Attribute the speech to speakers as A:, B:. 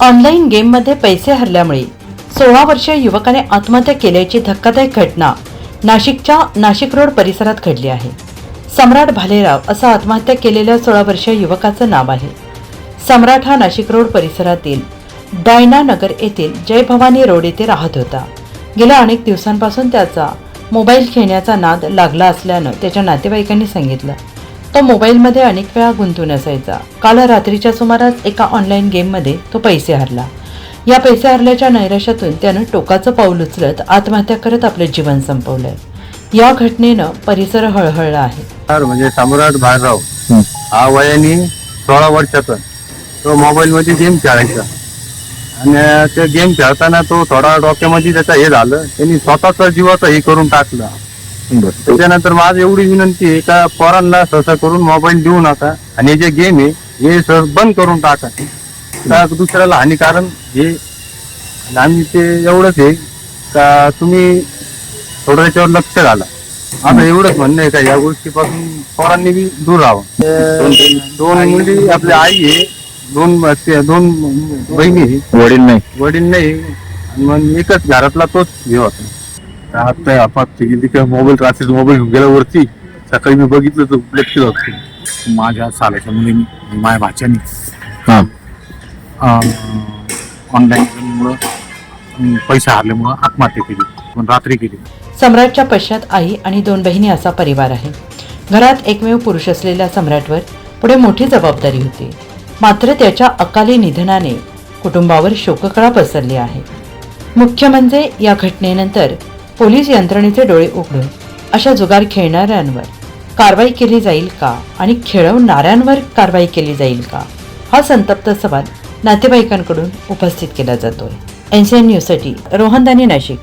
A: Online गेममध्ये पैसे हरल्यामुळे सोळा वर्षीय युवकाने आत्महत्या केल्याची धक्कादायक घटना नाशिकच्या नाशिक रोड परिसरात घडली आहे. सम्राट भालेराव असं आत्महत्या केलेल्या सोळा वर्षीय युवकाचं नाव आहे. सम्राट हा नाशिक रोड परिसरातील डायना नगर येथील जय भवानी रोड येथे राहत होता. गेल्या अनेक दिवसांपासून त्याचा मोबाईल खेळण्याचा नाद लागला असल्यानं त्याच्या नातेवाईकांनी सांगितलं. तो मोबाईलमध्ये अनेक वेळा गुंतून असायचा. काल रात्रीच्या सुमारास एका ऑनलाईन गेममध्ये तो पैसे हरला. या पैसे हरल्याच्या नैराश्यातून त्यानं टोकाचं पाऊल उचलत आत्महत्या करत आपलं जीवन संपवलंय. या घटनेनं परिसर हळहळला आहे.
B: म्हणजे सम्राट भारराव हा. वयाने सोळा वर्षाचा. तो मोबाईल मध्ये गेम खेळायचा. आणि ते गेम खेळताना तो थोडा डोक्यामध्ये त्याचा हे झालं. त्यांनी स्वतःचा जीवाचा हे करून टाकला. त्याच्यानंतर माझी एवढी विनंती आहे का पोरांना सहसा करून मोबाईल देऊ नका. आणि हे जे गेम आहे हे सहज बंद करून टाका. का दुसऱ्याला हानिकारण हे आणि आम्ही ते एवढंच आहे का तुम्ही थोडं त्याच्यावर लक्ष घाला. आता एवढंच म्हणणं आहे का या गोष्टीपासून पोरांनी बी दूर राहावं. दोन मुली आपली आई आहे दोन दोन बहिणी.
C: वडील नाही.
B: वडील नाही. आणि मग एकच घरातला तोच हे होता.
C: आता आपत्ती गेली का मोबाईल रात्री मोबाईल घेऊन गेला वरती सकाळी मी बघितलं तर लेक्चर होत.
D: माझ्या सालाच्या मुलींनी माझ्या भाच्यानी.
C: हा.
D: ऑनलाईन पैसे हारल्यामुळं आत्महत्या केली. पण रात्री केली.
A: सम्राटच्या पश्चात आई आणि दोन बहिणी असा परिवार आहे. घरात एकमेव पुरुष असलेल्या सम्राटवर पुढे मोठी जबाबदारी होती. मात्र त्याच्या अकाली निधनाने कुटुंबावर शोककळा पसरली आहे. मुख्य म्हणजे या घटनेनंतर पोलीस यंत्रणेचे डोळे उघडून अशा जुगार खेळणाऱ्यांवर कारवाई केली जाईल का? आणि खेळवणाऱ्यांवर कारवाई केली जाईल का? हा संतप्त सवाल नातेवाईकांकडून उपस्थित केला जातोय. एन सी एन न्यूजसाठी रोहनदानी नाशिक.